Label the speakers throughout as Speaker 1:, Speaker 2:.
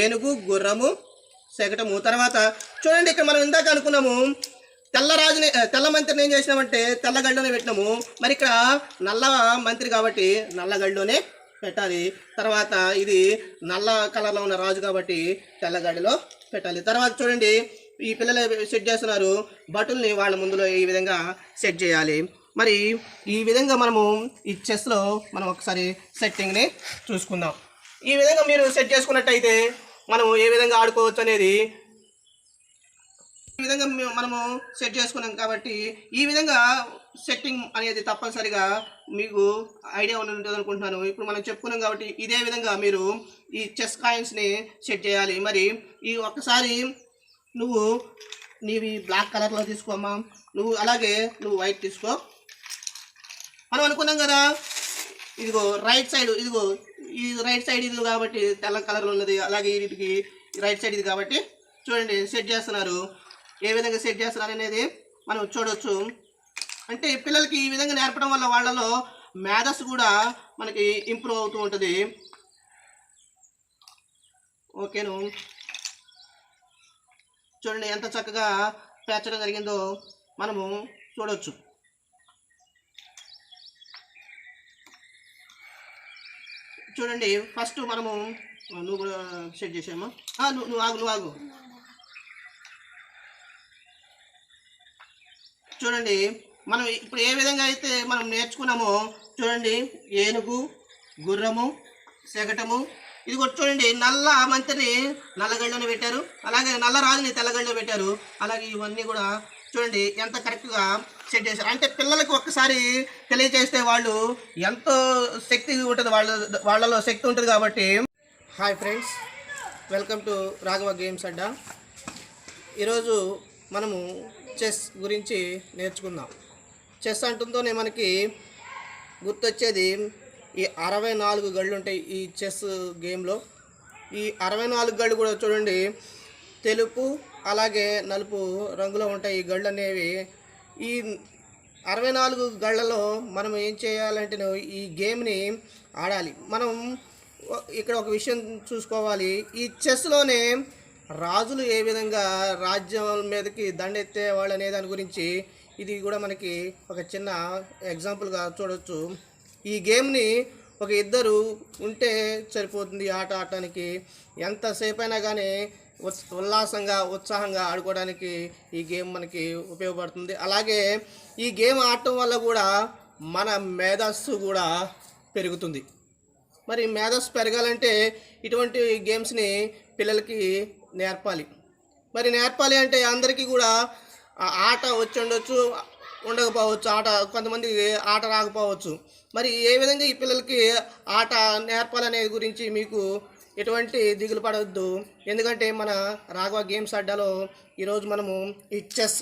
Speaker 1: ఏనుగు గుర్రము శకటము తర్వాత చూడండి ఇక్కడ మనం ఇందాక అనుకున్నాము తెల్ల రాజుని తెల్ల మంత్రిని ఏం చేసినామంటే తెల్లగడ్డలోనే పెట్టినాము. మరి ఇక్కడ నల్ల మంత్రి కాబట్టి నల్లగడ్డలోనే పెట్టాలి. తర్వాత ఇది నల్ల కలర్లో ఉన్న రాజు కాబట్టి తెల్లగడ్డలో పెట్టాలి. తర్వాత చూడండి ఈ పిల్లలు సెట్ చేస్తున్నారు. బటుల్ని వాళ్ళ ముందులో ఈ విధంగా సెట్ చేయాలి. మరి ఈ విధంగా మనము ఈ చెస్లో మనం ఒకసారి సెట్టింగ్ని చూసుకుందాం. ఈ విధంగా మీరు సెట్ చేసుకున్నట్టయితే మనము ఏ విధంగా ఆడుకోవచ్చు అనేది ఈ విధంగా మేము- మనము సెట్ చేసుకున్నాం కాబట్టి ఈ విధంగా సెట్టింగ్ అనేది తప్పనిసరిగా మీకు ఐడియా ఉండి ఉంటుంది అనుకుంటున్నాను. ఇప్పుడు మనం చెప్పుకున్నాం కాబట్టి ఇదే విధంగా మీరు ఈ చెస్ కాయిన్స్ని సెట్ చేయాలి. మరి ఈ ఒక్కసారి నువ్వు నీవి బ్లాక్ కలర్లో తీసుకోమ్మా నువ్వు అలాగే నువ్వు వైట్ తీసుకో. మనం అనుకున్నాం కదా ఇదిగో రైట్ సైడ్ ఇదిగో ఈ రైట్ సైడ్ ఇది కాబట్టి తెల్ల కలర్ ఉన్నది. అలాగే వీటికి రైట్ సైడ్ ఇది కాబట్టి చూడండి సెట్ చేస్తున్నారు. ఏ విధంగా సెట్ చేస్తున్నారు అనేది మనం చూడొచ్చు. అంటే పిల్లలకి ఈ విధంగా నేర్పడం వల్ల వాళ్ళలో మేధస్సు కూడా మనకి ఇంప్రూవ్ అవుతూ ఉంటుంది. ఓకేను చూడండి ఎంత చక్కగా పేర్చడం జరిగిందో మనము చూడవచ్చు చూడండి ఫస్ట్ మనము నువ్వు కూడా సెట్ చేసామా నువ్వు నువ్వు ఆగు నువ్వు ఆగు. చూడండి మనం ఇప్పుడు ఏ విధంగా అయితే మనం నేర్చుకున్నామో చూడండి ఏనుగు గుర్రము శకటము ఇది కూడా చూడండి నల్ల మంత్రిని నల్లగడ్డలో పెట్టారు. అలాగే నల్ల రాజుని తెల్లగళ్ళలో పెట్టారు. అలాగే ఇవన్నీ కూడా చూడండి ఎంత కరెక్ట్గా సెట్ చేశారు. అంటే పిల్లలకు ఒక్కసారి తెలియజేస్తే వాళ్ళు ఎంతో శక్తి ఉంటుంది వాళ్ళ వాళ్ళలో శక్తి ఉంటుంది కాబట్టి. Hi friends welcome to Raghava games Adda ఈరోజు మనము చెస్ గురించి నేర్చుకుందాం. చెస్ అంటుందోనే మనకి గుర్తొచ్చేది ఈ అరవై నాలుగు గళ్ళు ఉంటాయి ఈ చెస్ గేమ్లో ఈ అరవై నాలుగు గళ్ళు కూడా చూడండి తెలుపు అలాగే నలుపు రంగులో ఉంటాయి ఈ గళ్ళు అనేవి ఈ అరవై నాలుగు గళ్ళలో మనం ఏం చేయాలంటే ఈ గేమ్ని ఆడాలి. మనం ఇక్కడ ఒక విషయం చూసుకోవాలి. ఈ చెస్లోనే రాజులు ఏ విధంగా రాజ్యం మీదకి దండెత్తే వాళ్ళు అనే దాని గురించి ఇది కూడా మనకి ఒక చిన్న ఎగ్జాంపుల్గా చూడవచ్చు ఈ గేమ్ని ఒక ఇద్దరు ఉంటే సరిపోతుంది ఆట ఆడటానికి. ఎంతసేపు అయినా కానీ ఉల్లాసంగా ఉత్సాహంగా ఆడుకోవడానికి ఈ గేమ్ మనకి ఉపయోగపడుతుంది. అలాగే ఈ గేమ్ ఆడటం వల్ల కూడా మన మేధస్సు కూడా పెరుగుతుంది. మరి మేధస్సు పెరగాలంటే ఇటువంటి గేమ్స్ని పిల్లలకి నేర్పాలి. మరి నేర్పాలి అంటే అందరికీ కూడా ఆట వచ్చి ఉండొచ్చు ఉండకపోవచ్చు ఆట కొంతమందికి ఆట రాకపోవచ్చు. మరి ఏ విధంగా ఈ పిల్లలకి ఆట నేర్పాలనే గురించి మీకు ఎటువంటి దిగులు పడవద్దు. ఎందుకంటే మన రాఘవ గేమ్స్ అడ్డాలో ఈరోజు మనము ఈ చెస్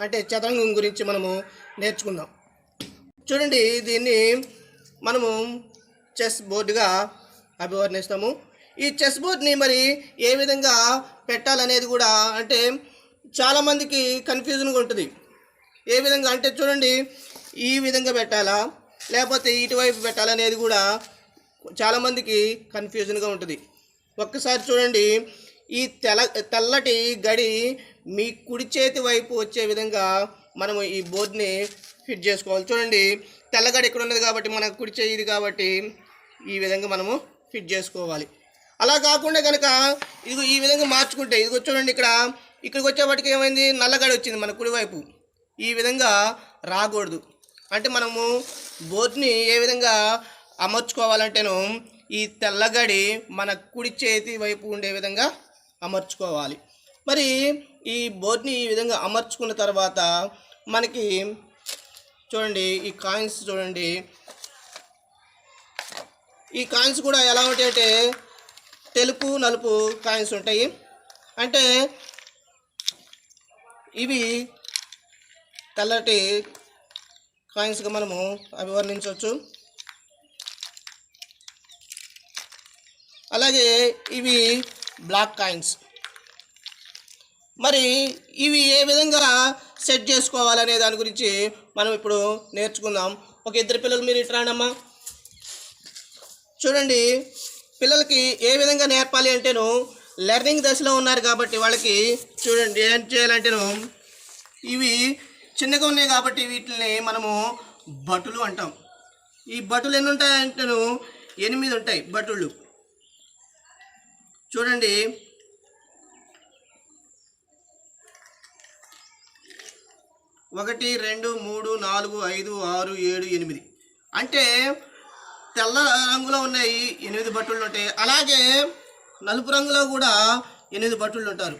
Speaker 1: అంటే చదరంగం గురించి మనము నేర్చుకుందాం. చూడండి దీన్ని మనము చెస్ బోర్డుగా అభివర్ణిస్తాము. ఈ చెస్ బోర్డ్ని మరి ఏ విధంగా పెట్టాలనేది కూడా అంటే చాలామందికి కన్ఫ్యూజన్గా ఉంటుంది. ఏ విధంగా అంటే చూడండి ఈ విధంగా పెట్టాలా లేకపోతే ఇటువైపు పెట్టాలనేది కూడా చాలామందికి కన్ఫ్యూజన్గా ఉంటుంది. ఒక్కసారి చూడండి. ఈ తెల్ల తెల్లటి గడి మీ కుడి చేతి వైపు వచ్చే విధంగా మనము ఈ బోర్డ్ని ఫిట్ చేసుకోవాలి. చూడండి తెల్లగడి ఇక్కడ ఉన్నది కాబట్టి మనకు కుడి చేయి కాబట్టి ఈ విధంగా మనము ఫిట్ చేసుకోవాలి. అలా కాకుండా కనుక ఇదిగో ఈ విధంగా మార్చుకుంటే ఇదిగో చూడండి ఇక్కడ ఇక్కడికి వచ్చేప్పటికి ఏమైంది? నల్లగడి వచ్చింది మన కుడివైపు ఈ విధంగా రాకూడదు. అంటే మనము బోర్డ్ని ఏ విధంగా అమర్చుకోవాలంటేను ఈ తెల్లగడి మన కుడి చేతి వైపు ఉండే విధంగా అమర్చుకోవాలి. మరి ఈ బోర్డ్ని ఈ విధంగా అమర్చుకున్న తర్వాత మనకి చూడండి ఈ కాయిన్స్ చూడండి. ఈ కాయిన్స్ కూడా ఎలా ఉంటాయంటే తెలుపు నలుపు కాయిన్స్ ఉంటాయి. అంటే ఇవి తెల్లటి కాయిన్స్గా మనము అభివర్ణించవచ్చు. అలాగే ఇవి బ్లాక్ కాయిన్స్. మరి ఇవి ఏ విధంగా సెట్ చేసుకోవాలనే దాని గురించి మనం ఇప్పుడు నేర్చుకుందాం. ఒక ఇద్దరు పిల్లలు మీరు ఇటు చూడండి పిల్లలకి ఏ విధంగా నేర్పాలి అంటేను లెర్నింగ్ దశలో ఉన్నారు కాబట్టి వాళ్ళకి చూడండి ఏం చేయాలంటేను ఇవి చిన్నగా ఉన్నాయి కాబట్టి వీటిని మనము బటులు అంటాం. ఈ బటులు ఎన్ని ఉంటాయంటేను ఎనిమిది ఉంటాయి బటుళ్ళు. చూడండి. ఒకటి రెండు మూడు నాలుగు ఐదు ఆరు ఏడు ఎనిమిది. అంటే తెల్ల రంగులో ఉన్నాయి ఎనిమిది బట్టలు ఉంటాయి. అలాగే నలుపు రంగులో కూడా ఎనిమిది బట్టలు ఉంటారు.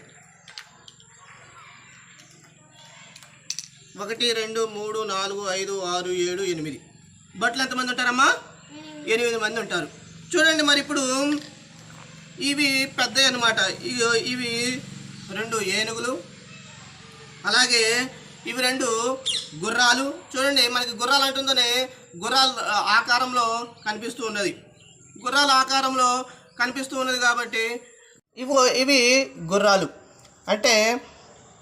Speaker 1: ఒకటి రెండు మూడు నాలుగు ఐదు ఆరు ఏడు ఎనిమిది. బట్టలు ఎంతమంది ఉంటారమ్మా? ఎనిమిది మంది ఉంటారు. చూడండి మరి ఇప్పుడు ఇవి పెద్దవి అనమాట ఇవి రెండు ఏనుగులు. అలాగే ఇవి రెండు గుర్రాలు. చూడండి మనకి గుర్రాలు అంటుందనే గుర్రాల ఆకారంలో కనిపిస్తూ ఉన్నది. గుర్రాల ఆకారంలో కనిపిస్తూ ఉన్నది కాబట్టి ఇవి ఇవి గుర్రాలు. అంటే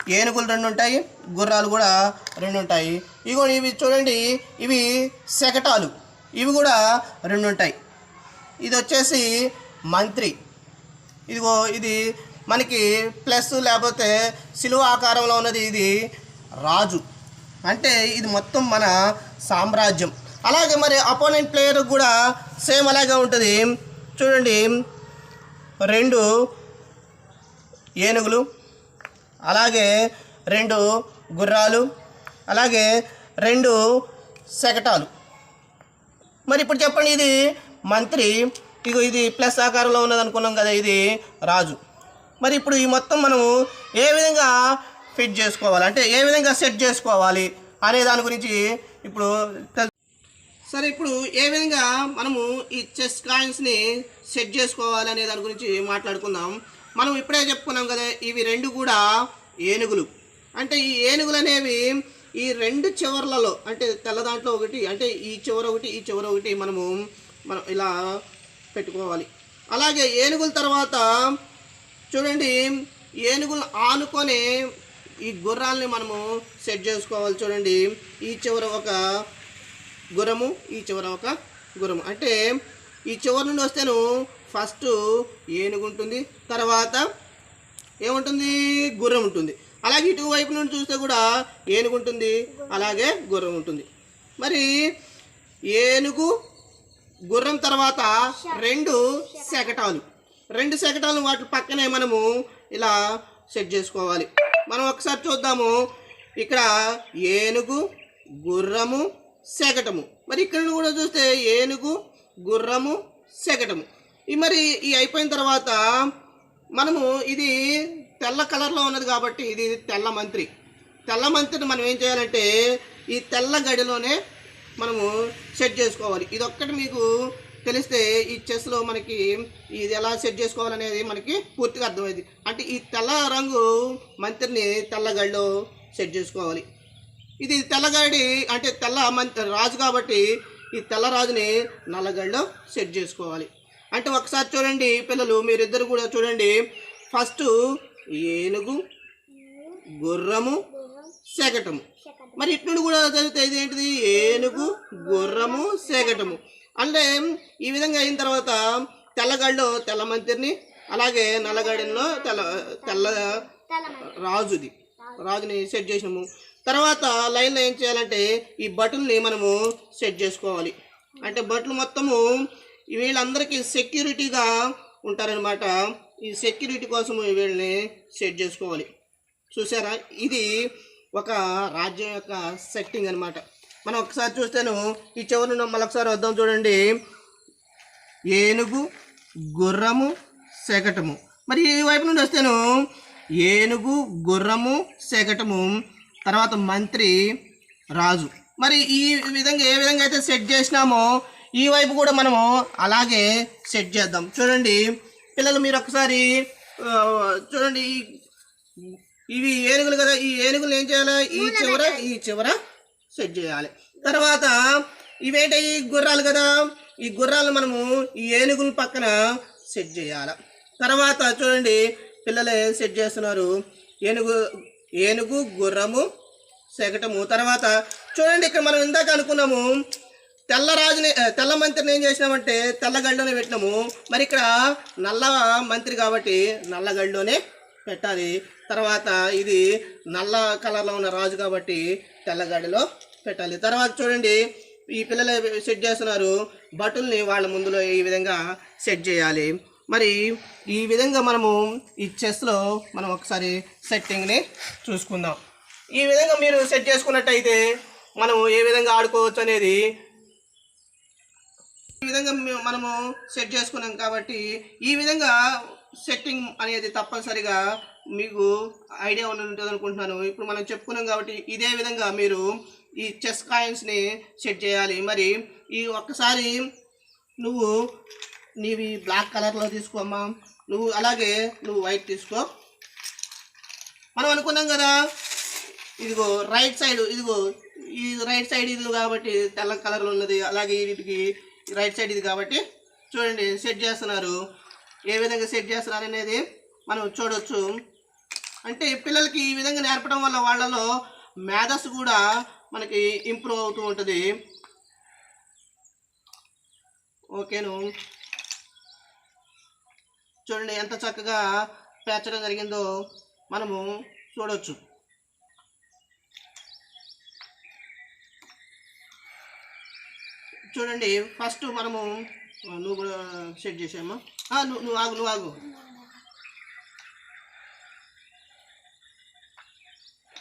Speaker 1: ఏనుగులు రెండు ఉంటాయి గుర్రాలు కూడా రెండు ఉంటాయి. ఇగో ఇవి చూడండి ఇవి శకటాలు ఇవి కూడా రెండు ఉంటాయి. ఇది వచ్చేసి మంత్రి. ఇదిగో ఇది మనకి ప్లస్ లేకపోతే సిలువ ఆకారంలో ఉన్నది ఇది రాజు. అంటే ఇది మొత్తం మన సామ్రాజ్యం. అలాగే మరి అపోనెంట్ ప్లేయర్ కూడా సేమ్ అలాగే ఉంటుంది. చూడండి. రెండు ఏనుగులు అలాగే రెండు గుర్రాలు అలాగే రెండు శకటాలు. మరి ఇప్పుడు చెప్పండి ఇది మంత్రి ఇక ఇది ప్లస్ ఆకారంలో ఉన్నది అనుకున్నాం కదా ఇది రాజు. మరి ఇప్పుడు ఈ మొత్తం మనము ఏ విధంగా ఫిట్ చేసుకోవాలి? అంటే ఏ విధంగా సెట్ చేసుకోవాలి అనే దాని గురించి ఇప్పుడు సరే ఇప్పుడు ఏ విధంగా మనము ఈ చెస్ కాయిన్స్ని సెట్ చేసుకోవాలి అనే దాని గురించి మాట్లాడుకుందాం. మనం ఇప్పుడే చెప్పుకున్నాం కదా ఇవి రెండు కూడా ఏనుగులు. అంటే ఈ ఏనుగులు అనేవి ఈ రెండు చివర్లలో అంటే తెల్ల దాంట్లో ఒకటి అంటే ఈ చివర ఒకటి ఈ చివర ఒకటి మనము మనం ఇలా పెట్టుకోవాలి. అలాగే ఏనుగుల తర్వాత చూడండి ఏనుగులు ఆనుకొని ఈ గుర్రాలని మనము సెట్ చేసుకోవాలి చూడండి. ఈ చివర ఒక గుర్రము ఈ చివర ఒక గుర్రము. అంటే ఈ చివరి నుండి వస్తేను ఫస్ట్ ఏనుగు ఉంటుంది తర్వాత ఏముంటుంది? గుర్రం ఉంటుంది. అలాగే ఇటువైపు నుండి చూస్తే కూడా ఏనుగు ఉంటుంది అలాగే గుర్రం ఉంటుంది. మరి ఏనుగు గుర్రం తర్వాత రెండు శకటాలు. రెండు శకటాలు వాటి పక్కనే మనము ఇలా సెట్ చేసుకోవాలి. మనం ఒకసారి చూద్దాము. ఇక్కడ ఏనుగు గుర్రము శకటము. మరి ఇక్కడ కూడా చూస్తే ఏనుగు గుర్రము శకటము. ఈ మరి ఈ అయిపోయిన తర్వాత మనము ఇది తెల్ల కలర్లో ఉన్నది కాబట్టి ఇది తెల్ల మంత్రి. తెల్ల మంత్రిని మనం ఏం చేయాలంటే ఈ తెల్ల గడిలోనే మనము సెట్ చేసుకోవాలి. ఇది ఒక్కటి మీకు తెలిస్తే ఈ చెస్లో మనకి ఇది ఎలా సెట్ చేసుకోవాలనేది మనకి పూర్తిగా అర్థమైంది. అంటే ఈ తెల్ల రంగు మంత్రిని తెల్ల గడిలో సెట్ చేసుకోవాలి. ఇది తెల్లగాడి అంటే తెల్ల మంత్రి రాజు కాబట్టి ఈ తెల్ల రాజుని నల్లగడిలో సెట్ చేసుకోవాలి. అంటే ఒకసారి చూడండి పిల్లలు మీరిద్దరు కూడా చూడండి. ఫస్ట్ ఏనుగు గుర్రము శకటము మరి ఇటు కూడా చదివితే ఇదేంటిది ఏంటిది? ఏనుగు గుర్రము సేగటము. అంటే ఈ విధంగా అయిన తర్వాత తెల్లగళ్ళు తెల్ల మంత్రిని అలాగే నల్లగడలో తెల్ల తెల్ల రాజుది. రాజుని సెట్ చేసినాము. తర్వాత లైన్లో ఏం చేయాలంటే ఈ బటన్ని మనము సెట్ చేసుకోవాలి. అంటే బట్టలు మొత్తము వీళ్ళందరికీ సెక్యూరిటీగా ఉంటారనమాట ఈ సెక్యూరిటీ కోసం వీళ్ళని సెట్ చేసుకోవాలి. చూసారా? ఇది ఒక రాజ్యం యొక్క సెట్టింగ్ అనమాట మనం ఒకసారి చూస్తేను ఈ చివరిని మళ్ళీ ఒకసారి వద్దాం చూడండి. ఏనుగు గుర్రము శకటము మరి ఈ వైపు నుండి వస్తేను ఏనుగు గుర్రము శకటము తర్వాత మంత్రి రాజు. మరి ఈ విధంగా ఏ విధంగా అయితే సెట్ చేసినామో ఈ వైపు కూడా మనము అలాగే సెట్ చేద్దాం. చూడండి. పిల్లలు మీరు ఒకసారి చూడండి ఈ- ఇవి ఏనుగులు కదా ఈ ఏనుగులు ఏం చేయాలి? ఈ చివర ఈ చివర సెట్ చేయాలి. తర్వాత ఇవేంటి? ఈ గుర్రాలు కదా. ఈ గుర్రాలు మనము ఈ ఏనుగుల పక్కన సెట్ చేయాలి. తర్వాత చూడండి పిల్లలే సెట్ చేస్తున్నారు? ఏనుగు ఏనుగు గుర్రము శకటము. తర్వాత చూడండి ఇక్కడ మనం ఇందాక అనుకున్నాము తెల్ల రాజుని తెల్ల మంత్రిని ఏం చేసినామంటే తెల్ల గడిలోనే పెట్టినాము. మరి ఇక్కడ నల్ల మంత్రి కాబట్టి నల్ల గడిలోనే పెట్టాలి. తర్వాత ఇది నల్ల కలర్లో ఉన్న రాజు కాబట్టి తెల్లగాడిలో పెట్టాలి. తర్వాత చూడండి ఈ పిల్లలు సెట్ చేస్తున్నారు. బటుల్ని వాళ్ళ ముందులో ఈ విధంగా సెట్ చేయాలి. మరి ఈ విధంగా మనము ఈ చెస్లో మనం ఒకసారి సెట్టింగ్ని చూసుకుందాం. ఈ విధంగా మీరు సెట్ చేసుకున్నట్టయితే మనం ఏ విధంగా ఆడుకోవచ్చు అనేది ఈ విధంగా మనము సెట్ చేసుకున్నాం కాబట్టి ఈ విధంగా సెట్టింగ్ అనేది తప్పనిసరిగా మీకు ఐడియా ఉండి ఉంటుంది అనుకుంటున్నాను ఇప్పుడు మనం చెప్పుకున్నాం కాబట్టి ఇదే విధంగా మీరు ఈ చెస్ కాయిన్స్ని సెట్ చేయాలి. మరి ఈ ఒక్కసారి నువ్వు నీవి బ్లాక్ కలర్లో తీసుకోమ్మా నువ్వు అలాగే నువ్వు వైట్ తీసుకో. మనం అనుకున్నాం కదా ఇదిగో రైట్ సైడ్ ఇదిగో ఈ రైట్ సైడ్ ఇది కాబట్టి తెల్ల కలర్లో ఉన్నది. అలాగే వీటికి రైట్ సైడ్ ఇది కాబట్టి చూడండి సెట్ చేస్తున్నారు. ఏ విధంగా సెట్ చేస్తున్నారు అనేది మనం చూడవచ్చు అంటే పిల్లలకి ఈ విధంగా నేర్పడం వల్ల వాళ్ళలో మేధస్సు కూడా మనకి ఇంప్రూవ్ అవుతూ ఉంటుంది. ఓకేను. చూడండి ఎంత చక్కగా పేర్చడం జరిగిందో మనము చూడవచ్చు చూడండి ఫస్ట్ మనము నువ్వు కూడా సెట్ చేసామా నువ్వు నువ్వు ఆగు నువ్వు ఆగు.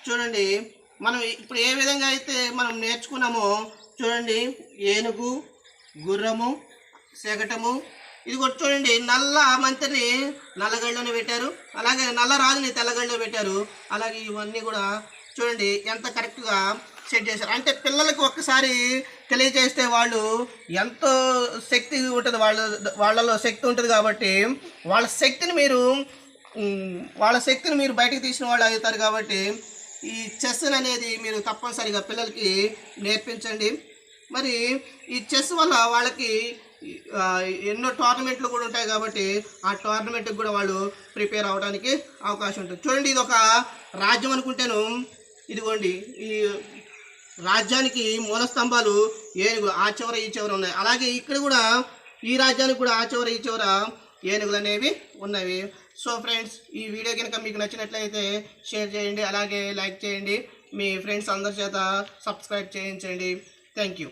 Speaker 1: చూడండి మనం ఇప్పుడు ఏ విధంగా అయితే మనం నేర్చుకున్నామో చూడండి ఏనుగు గుర్రము శకటము ఇది కూడా చూడండి నల్ల మంత్రిని నల్లగళ్ళలోనే పెట్టారు. అలాగే నల్ల రాజుని తెల్లగళ్ళలో పెట్టారు. అలాగే ఇవన్నీ కూడా చూడండి ఎంత కరెక్ట్గా సెట్ చేశారు. అంటే పిల్లలకు ఒక్కసారి తెలియజేస్తే వాళ్ళు ఎంతో శక్తి ఉంటుంది వాళ్ళ వాళ్ళలో శక్తి ఉంటుంది కాబట్టి వాళ్ళ శక్తిని మీరు వాళ్ళ శక్తిని మీరు బయటకు తీసిన వాళ్ళు అవుతారు కాబట్టి ఈ చెస్ అనేది మీరు తప్పనిసరిగా పిల్లలకి నేర్పించండి. మరి ఈ చెస్ వల్ల వాళ్ళకి ఎన్నో టోర్నమెంట్లు కూడా ఉంటాయి కాబట్టి ఆ టోర్నమెంట్కి కూడా వాళ్ళు ప్రిపేర్ అవ్వడానికి అవకాశం ఉంటుంది. చూడండి ఇది ఒక రాజ్యం అనుకుంటేను ఇదిగోండి ఈ రాజ్యానికి మూల స్తంభాలు ఏనుగులు ఆ చివర ఈ చివర ఉన్నాయి. అలాగే ఇక్కడ కూడా ఈ రాజ్యానికి కూడా ఆ చివర ఈ చివర ఏనుగులు అనేవి ఉన్నవి. సో ఫ్రెండ్స్ ఈ వీడియో కనుక మీకు నచ్చినట్లయితే షేర్ చేయండి అలాగే లైక్ చేయండి. మీ ఫ్రెండ్స్ అందరి చేత సబ్స్క్రైబ్ చేయించండి. Thank you